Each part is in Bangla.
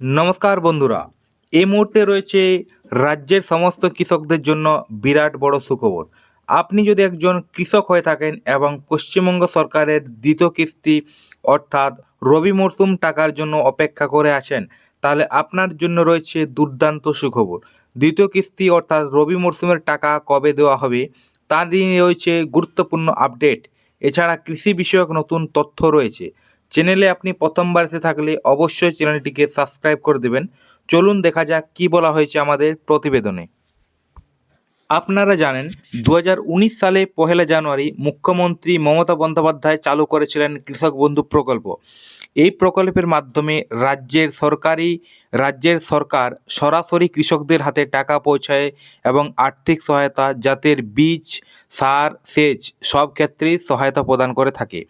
নমস্কার বন্ধুরা, এই মুহূর্তে রয়েছে রাজ্যের সমস্ত কৃষকদের জন্য বিরাট বড় সুখবর। আপনি যদি একজন কৃষক হয়ে থাকেন এবং পশ্চিমবঙ্গ সরকারের দ্বিতীয় কিস্তি অর্থাৎ রবি মরশুম টাকার জন্য অপেক্ষা করে আছেন, তাহলে আপনার জন্য রয়েছে দুর্দান্ত সুখবর। দ্বিতীয় কিস্তি অর্থাৎ রবি মরশুমের টাকা কবে দেওয়া হবে, তা নিয়ে রয়েছে গুরুত্বপূর্ণ আপডেট। এছাড়া কৃষি বিষয়ক নতুন তথ্য রয়েছে। চ্যানেলে আপনি প্রথমবার এসে থাকলে অবশ্যই চ্যানেলটিকে সাবস্ক্রাইব করে দেবেন। চলুন দেখা যাক কী বলা হয়েছে আমাদের প্রতিবেদনে। আপনারা জানেন দু হাজার উনিশ সালে পহেলা জানুয়ারি মুখ্যমন্ত্রী মমতা বন্দ্যোপাধ্যায় চালু করেছিলেন কৃষক বন্ধু প্রকল্প। এই প্রকল্পের মাধ্যমে রাজ্যের সরকারি, রাজ্যের সরকার সরাসরি কৃষকদের হাতে টাকা পৌঁছায় এবং আর্থিক সহায়তা, জাতের বীজ, সার, সেচ সব ক্ষেত্রেই সহায়তা প্রদান করে থাকে।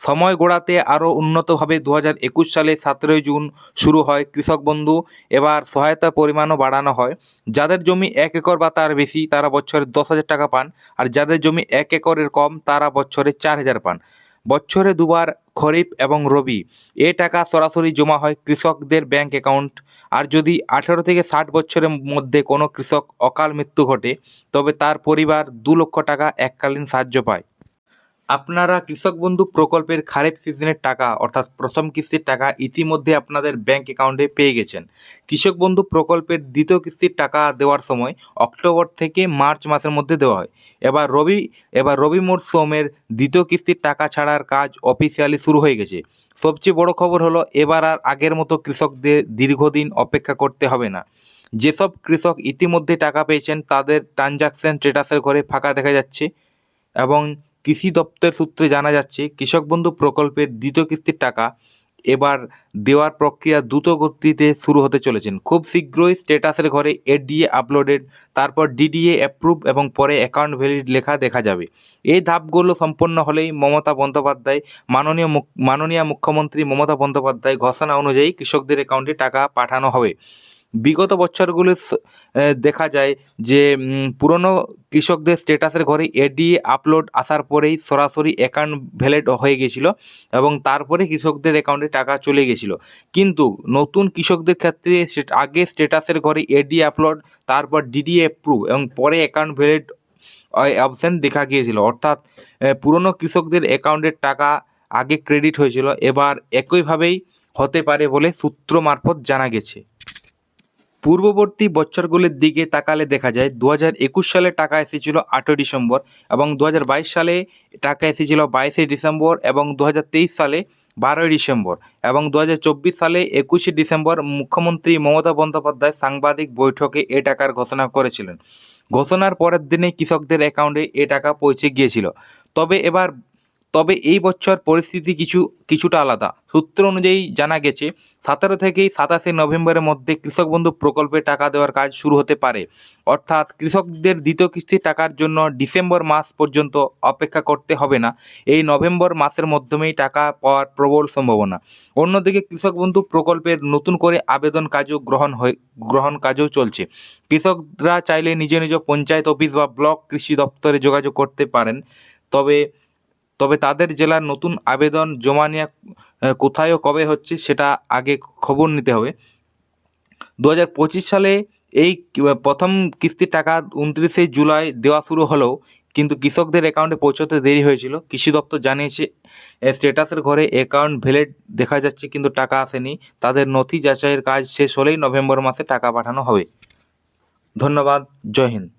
সময় গোড়াতে আরও উন্নতভাবে দু হাজার একুশ সালে সতেরোই জুন শুরু হয় কৃষক বন্ধু। এবার সহায়তার পরিমাণও বাড়ানো হয়। যাদের জমি এক একর বা তার বেশি, তারা বছরে দশ হাজার টাকা পান। আর যাদের জমি এক একরের কম, তারা বছরে চার হাজার পান। বছরে দুবার খরিফ এবং রবি। এ টাকা সরাসরি জমা হয় কৃষকদের ব্যাংক অ্যাকাউন্ট। আর যদি আঠেরো থেকে ষাট বছরের মধ্যে কোনো কৃষক অকাল মৃত্যু ঘটে, তবে তার পরিবার দু লক্ষ টাকা এককালীন সাহায্য পায়। আপনারা কৃষক বন্ধু প্রকল্পের খারিফ সিজনের টাকা, অর্থাৎ প্রথম কিস্তির টাকা ইতিমধ্যে আপনাদের ব্যাংক অ্যাকাউন্টে পেয়ে গেছেন। কৃষক বন্ধু প্রকল্পের দ্বিতীয় কিস্তির টাকা দেওয়ার সময় অক্টোবর থেকে মার্চ মাসের মধ্যে দেওয়া হয়। এবার রবি এবার রবি মরশুমের দ্বিতীয় কিস্তির টাকা ছাড়ার কাজ অফিসিয়ালি শুরু হয়ে গেছে। সবচেয়ে বড় খবর হলো, এবার আর আগের মতো কৃষকদের দীর্ঘদিন অপেক্ষা করতে হবে না। যেসব কৃষক ইতিমধ্যে টাকা পেয়েছেন, তাদের ট্রানজাকশন স্ট্যাটাসের ঘরে ফাঁকা দেখা যাচ্ছে এবং কৃষি দপ্তর সূত্রে জানা যাচ্ছে, কৃষক বন্ধু প্রকল্পের দ্বিতীয় কিস্তির টাকা এবার দেওয়ার প্রক্রিয়া দ্রুত গতিতে শুরু হতে চলেছেন। খুব শীঘ্রই স্ট্যাটাসের ঘরে এডিএ আপলোডেড তারপর ডিডিএ অ্যাপ্রুভ এবং পরে অ্যাকাউন্ট ভ্যালিড লেখা দেখা যাবে। এই ধাপগুলো সম্পন্ন হলেই মমতা বন্দ্যোপাধ্যায়, মাননীয় মুখ, মাননীয় মুখ্যমন্ত্রী মমতা বন্দ্যোপাধ্যায় ঘোষণা অনুযায়ী কৃষকদের অ্যাকাউন্টে টাকা পাঠানো হবে। বিগত বছরগুলো দেখা যায় যে পুরনো কৃষকদের স্ট্যাটাসের ঘরে এডিএ আপলোড আসার পরেই সরাসরি অ্যাকাউন্ট ভ্যালিড হয়ে গেছিল এবং তারপরে কৃষকদের অ্যাকাউন্টে টাকা চলে গেছিল। কিন্তু নতুন কৃষকদের ক্ষেত্রে আগে স্ট্যাটাসের ঘরে এডি আপলোড তারপর ডিডি অ্যাপ্রুভ এবং পরে অ্যাকাউন্ট ভ্যালিড অপশান দেখা গিয়েছিল। অর্থাৎ পুরনো কৃষকদের অ্যাকাউন্টের টাকা আগে ক্রেডিট হয়েছিল। এবার একইভাবেই হতে পারে বলে সূত্র মারফত জানা গেছে। পূর্ববর্তী বছরগুলির দিকে তাকালে দেখা যায় দু হাজার একুশ সালে টাকা এসেছিল আটই ডিসেম্বর এবং দু হাজার বাইশ সালে টাকা এসেছিল বাইশে ডিসেম্বর এবং দু হাজার তেইশ সালে বারোই ডিসেম্বর এবং দু হাজার চব্বিশ সালে একুশে ডিসেম্বর মুখ্যমন্ত্রী মমতা বন্দ্যোপাধ্যায় সাংবাদিক বৈঠকে এ টাকার ঘোষণা করেছিলেন। ঘোষণার পরের দিনে কৃষকদের অ্যাকাউন্টে এ টাকা পৌঁছে গিয়েছিল। তবে এবার তবে এই বছর পরিস্থিতি কিছু, কিছুটা আলাদা। সূত্র অনুযায়ী জানা গেছে, সতেরো থেকেই সাতাশে নভেম্বরের মধ্যে কৃষক বন্ধু প্রকল্পে টাকা দেওয়ার কাজ শুরু হতে পারে। অর্থাৎ কৃষকদের দ্বিতীয় কিস্তির টাকার জন্য ডিসেম্বর মাস পর্যন্ত অপেক্ষা করতে হবে না। এই নভেম্বর মাসের মাধ্যমেই টাকা পাওয়ার প্রবল সম্ভাবনা। অন্যদিকে কৃষক বন্ধু প্রকল্পের নতুন করে আবেদন কাজও গ্রহণ হয়ে, গ্রহণ কাজও চলছে। কৃষকরা চাইলে নিজ নিজ পঞ্চায়েত অফিস বা ব্লক কৃষি দপ্তরে যোগাযোগ করতে পারেন। তবে তবে তাদের জেলার নতুন আবেদন জমা নেওয়া কোথায় ও কবে হচ্ছে সেটা আগে খবর নিতে হবে। দু হাজার পঁচিশ সালে এই প্রথম কিস্তির টাকা উনত্রিশে জুলাই দেওয়া শুরু হলেও কিন্তু কৃষকদের অ্যাকাউন্টে পৌঁছতে দেরি হয়েছিল। কৃষি দপ্তর জানিয়েছে স্ট্যাটাসের ঘরে অ্যাকাউন্ট ভ্যালিড দেখা যাচ্ছে কিন্তু টাকা আসেনি। তাদের নথি যাচাইয়ের কাজ শেষ হলেই নভেম্বর মাসে টাকা পাঠানো হবে। ধন্যবাদ। জয় হিন্দ।